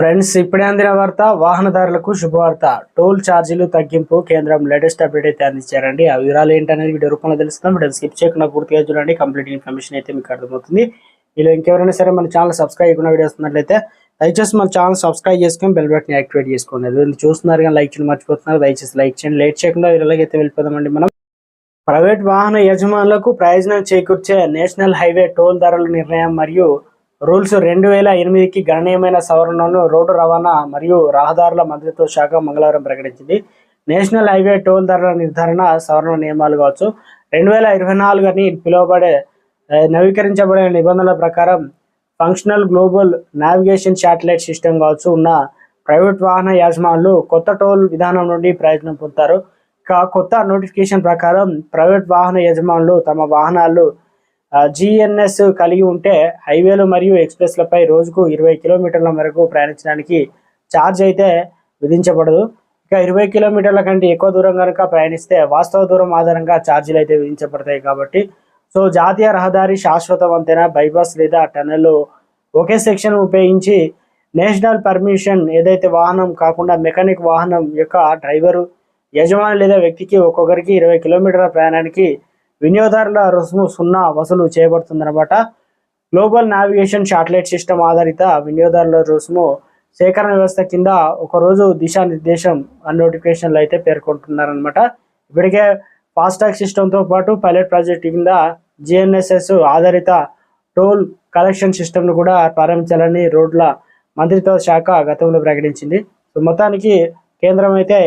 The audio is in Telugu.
ఫ్రెండ్స్ ఇప్పుడే అందిన వార్త వాహనదారులకు శుభవార్త. టోల్ ఛార్జీలు తగ్గింపు కేంద్రం లేటెస్ట్ అప్డేట్ అయితే అందించారండి. ఆ వివరాలు ఏంటనేది వీడియో రూపంలో తెలుస్తాం వీడియో స్కిప్ చేయకుండా పూర్తిగా చూడండి. కంప్లీట్ ఇన్ఫర్మేషన్ అయితే మీకు అర్థమవుతుంది. ఇలా ఇంకెవరైనా సరే మన ఛానల్ సబ్స్క్రైబ్ చేయకుండా వీడియో వస్తున్నట్లయితే దయచేసి మన ఛానల్ సబ్స్క్రైబ్ చేసుకొని బెల్ బటన్ యాక్టివేట్ చేసుకోండి. అది చూస్తున్నారు కానీ లైక్ చేయడం మర్చిపోతున్నారు. దయచేసి లైక్ చేయండి. లేట్ చేయకుండా వీళ్ళకైతే వెళ్ళిపోదామండి మనం. ప్రైవేట్ వాహన యజమానులకు ప్రయోజనం చేకూర్చే నేషనల్ హైవే టోల్ ధరల నిర్ణయం మరియు రూల్స్ రెండు వేల ఎనిమిదికి గణనీయమైన సవరణను రోడ్డు రవాణా మరియు రహదారుల మంత్రిత్వ శాఖ మంగళవారం ప్రకటించింది. నేషనల్ హైవే టోల్ ధరల నిర్ధారణ సవరణ నియమాలు కావచ్చు. రెండు వేల ఇరవై నాలుగు అని పిలువబడే నవీకరించబడిన నిబంధనల ప్రకారం functional global navigation satellite system కావచ్చు ఉన్న ప్రైవేట్ వాహన యజమానులు కొత్త టోల్ విధానం నుండి ప్రయోజనం పొందుతారు. కొత్త నోటిఫికేషన్ ప్రకారం ప్రైవేట్ వాహన యజమానులు తమ వాహనాలు జిఎన్ఎస్ కలిగి ఉంటే హైవేలు మరియు ఎక్స్ప్రెస్లపై రోజుకు ఇరవై కిలోమీటర్ల మేరకు ప్రయాణించడానికి ఛార్జ్ అయితే విధించబడదు. ఇక ఇరవై కిలోమీటర్ల కంటే ఎక్కువ దూరం కనుక ప్రయాణిస్తే వాస్తవ దూరం ఆధారంగా ఛార్జీలు అయితే విధించబడతాయి కాబట్టి. సో జాతీయ రహదారి శాశ్వత వంతెన బైపాస్ లేదా టన్నెల్ ఒకే సెక్షన్ ఉపయోగించి నేషనల్ పర్మిషన్ ఏదైతే వాహనం కాకుండా మెకానిక్ వాహనం యొక్క డ్రైవరు యజమాని లేదా వ్యక్తికి ఒక్కొక్కరికి ఇరవై కిలోమీటర్ల ప్రయాణానికి వినియోగదారుల రుసుము సున్నా వసూలు చేయబడుతుందన్నమాట. గ్లోబల్ నావిగేషన్ శాటిలైట్ సిస్టమ్ ఆధారిత వినియోగదారుల రుసుము సేకరణ వ్యవస్థ కింద ఒకరోజు దిశానిర్దేశం నోటిఫికేషన్లు అయితే పేర్కొంటున్నారనమాట ఇప్పటికే ఫాస్టాగ్ సిస్టంతో పాటు పైలట్ ప్రాజెక్ట్ కింద జిఎన్ఎస్ఎస్ ఆధారిత టోల్ కలెక్షన్ సిస్టమ్ను కూడా ప్రారంభించాలని రోడ్ల మంత్రిత్వ శాఖ గతంలో ప్రకటించింది. సో మొత్తానికి కేంద్రం అయితే